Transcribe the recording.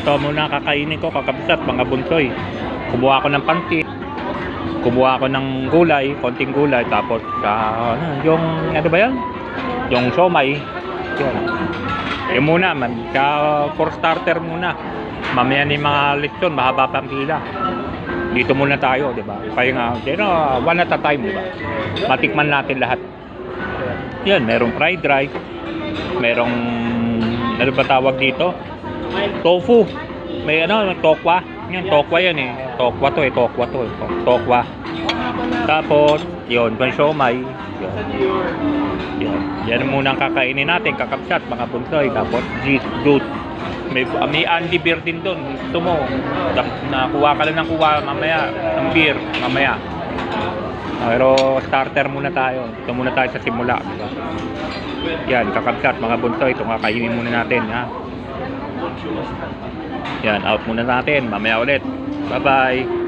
ito muna kakainin ko, kakabsat, mga bunsoy. Kumuha ako ng pantit. Kumuha ako ng gulay, konting gulay. Tapos, ano, yung, ano ba yan? Yung somay. Yan. Yung muna, man, ka, for starter muna. Mamaya ni mga lechon, mahaba pang pila. Dito muna tayo, di ba? Pahinga, you know, one at a time, di ba? Matikman natin lahat. Yan, merong fried rice. Merong, ano ba tawag dito? Tofu. May ano, may tokwa. Yan, tokwa yan eh. Tokwa to eh, tokwa to eh. Tokwa. Tapos, yun, pan siomay. Yun. Yan. Yan muna ang kakainin natin, kakapsat, mga bunsoy. Tapos, juice, juice. May, may Andy beer din doon. Gusto mo, na- nakuha ka lang ng kuha mamaya, ng beer, mamaya. Pero starter muna tayo. Ito muna tayo sa simula. Diba? Yan, kakapsat, mga bunsoy. Ito kakainin muna natin. Ha? Yan, out muna natin. Mamaya ulit. Bye-bye.